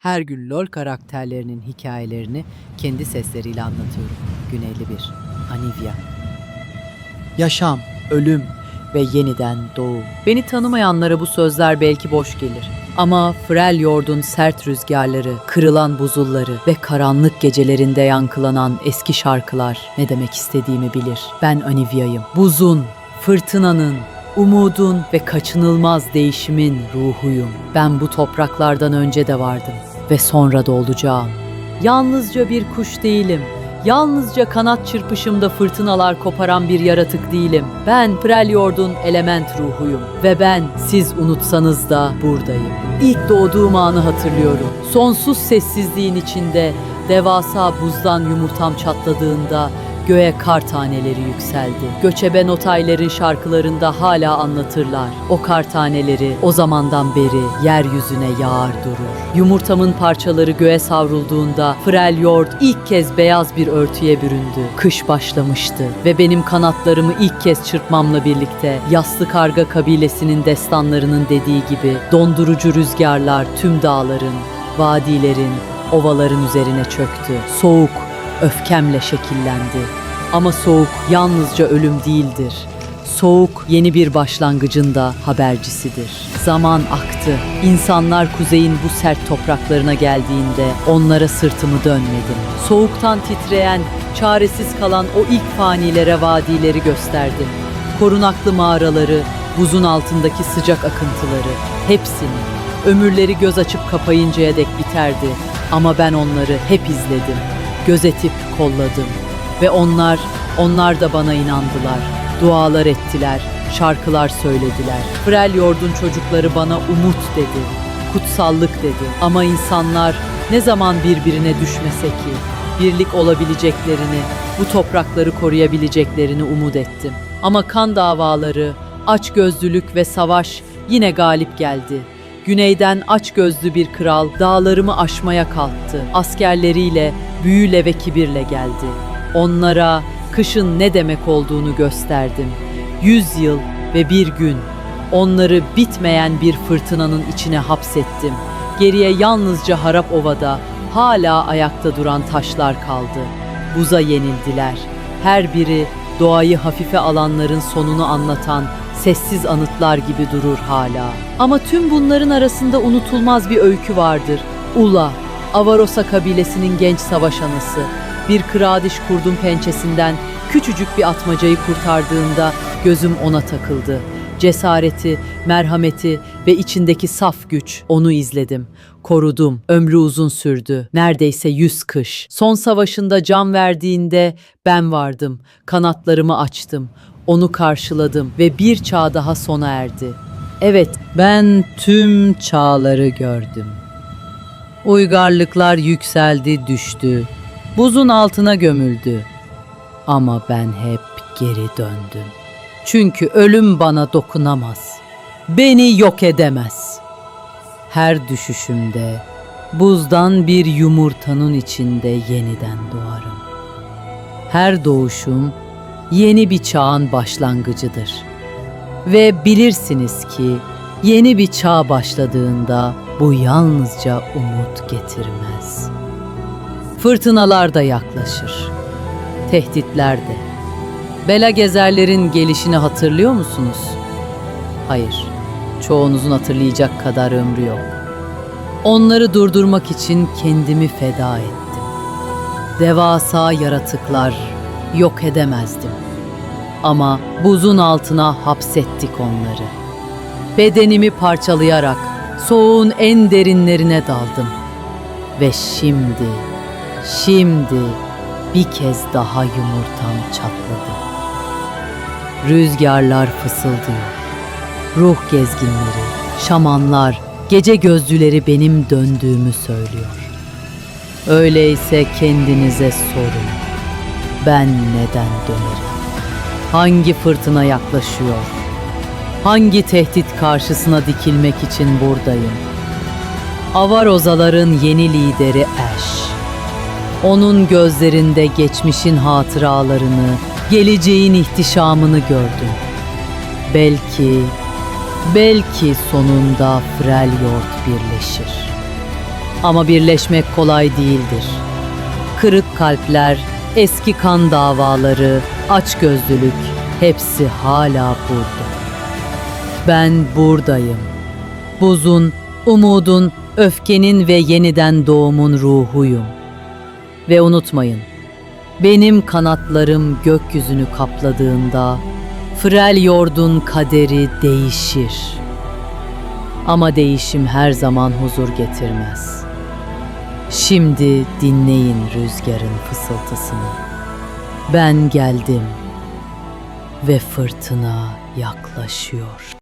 Her gün LoL karakterlerinin hikayelerini kendi sesleriyle anlatıyorum. Güneyli bir Anivia. Yaşam, ölüm ve yeniden doğum. Beni tanımayanlara bu sözler belki boş gelir. Ama Freljord'un sert rüzgarları, kırılan buzulları ve karanlık gecelerinde yankılanan eski şarkılar ne demek istediğimi bilir. Ben Anivia'yım. Buzun, fırtınanın, umudun ve kaçınılmaz değişimin ruhuyum. Ben bu topraklardan önce de vardım ve sonra da olacağım. Yalnızca bir kuş değilim. Yalnızca kanat çırpışımda fırtınalar koparan bir yaratık değilim. Ben Freljord'un element ruhuyum ve ben siz unutsanız da buradayım. İlk doğduğum anı hatırlıyorum. Sonsuz sessizliğin içinde devasa buzdan yumurtam çatladığında göğe kar taneleri yükseldi. Göçebe notayların şarkılarında hala anlatırlar. O kar taneleri o zamandan beri yeryüzüne yağar durur. Yumurtamın parçaları göğe savrulduğunda Freljord ilk kez beyaz bir örtüye büründü. Kış başlamıştı ve benim kanatlarımı ilk kez çırpmamla birlikte Yaslı Karga kabilesinin destanlarının dediği gibi dondurucu rüzgarlar tüm dağların, vadilerin, ovaların üzerine çöktü. Soğuk öfkemle şekillendi. Ama soğuk yalnızca ölüm değildir. Soğuk yeni bir başlangıcın da habercisidir. Zaman aktı. İnsanlar kuzeyin bu sert topraklarına geldiğinde onlara sırtımı dönmedim. Soğuktan titreyen, çaresiz kalan o ilk fanilere vadileri gösterdim. Korunaklı mağaraları, buzun altındaki sıcak akıntıları, hepsini. Ömürleri göz açıp kapayıncaya dek biterdi. Ama ben onları hep izledim. Gözetip kolladım. Ve onlar, onlar da bana inandılar. Dualar ettiler, şarkılar söylediler. Freljord'un çocukları bana umut dedi, kutsallık dedi. Ama insanlar ne zaman birbirine düşmese ki, birlik olabileceklerini, bu toprakları koruyabileceklerini umut ettim. Ama kan davaları, açgözlülük ve savaş yine galip geldi. Güneyden açgözlü bir kral dağlarımı aşmaya kalktı. Askerleriyle, büyüyle ve kibirle geldi. Onlara kışın ne demek olduğunu gösterdim. Yüz yıl ve bir gün onları bitmeyen bir fırtınanın içine hapsettim. Geriye yalnızca harap ovada hala ayakta duran taşlar kaldı. Buza yenildiler. Her biri doğayı hafife alanların sonunu anlatan sessiz anıtlar gibi durur hala. Ama tüm bunların arasında unutulmaz bir öykü vardır. Ula, Avarosa kabilesinin genç savaş anısı. Bir kıradiş kurdun pençesinden küçücük bir atmacayı kurtardığında gözüm ona takıldı. Cesareti, merhameti ve içindeki saf güç onu izledim. Korudum. Ömrü uzun sürdü. Neredeyse yüz kış. Son savaşında can verdiğinde ben vardım. Kanatlarımı açtım. Onu karşıladım ve bir çağ daha sona erdi. Evet, ben tüm çağları gördüm. Uygarlıklar yükseldi, düştü. Buzun altına gömüldü. Ama ben hep geri döndüm. Çünkü ölüm bana dokunamaz. Beni yok edemez. Her düşüşümde buzdan bir yumurtanın içinde yeniden doğarım. Her doğuşum yeni bir çağın başlangıcıdır. Ve bilirsiniz ki yeni bir çağ başladığında bu yalnızca umut getirmez. Fırtınalar da yaklaşır. Tehditler de. Bela gezerlerin gelişini hatırlıyor musunuz? Hayır. Çoğunuzun hatırlayacak kadar ömrü yok. Onları durdurmak için kendimi feda ettim. Devasa yaratıklar yok edemezdim. Ama buzun altına hapsettik onları. Bedenimi parçalayarak soğuğun en derinlerine daldım. Ve şimdi, şimdi bir kez daha yumurtam çatladı. Rüzgarlar fısıldıyor. Ruh gezginleri, şamanlar, gece gözlüleri benim döndüğümü söylüyor. Öyleyse kendinize sorun. Ben neden dönerim? Hangi fırtına yaklaşıyor? Hangi tehdit karşısına dikilmek için buradayım? Avarozaların yeni lideri Ash. Onun gözlerinde geçmişin hatıralarını, geleceğin ihtişamını gördüm. Belki, belki sonunda Freljord birleşir. Ama birleşmek kolay değildir. Kırık kalpler, eski kan davaları, açgözlülük hepsi hala burada. Ben buradayım. Buzun, umudun, öfkenin ve yeniden doğumun ruhuyum. Ve unutmayın, benim kanatlarım gökyüzünü kapladığında Frel Yord'un kaderi değişir. Ama değişim her zaman huzur getirmez. Şimdi dinleyin rüzgarın fısıltısını. Ben geldim ve fırtına yaklaşıyor.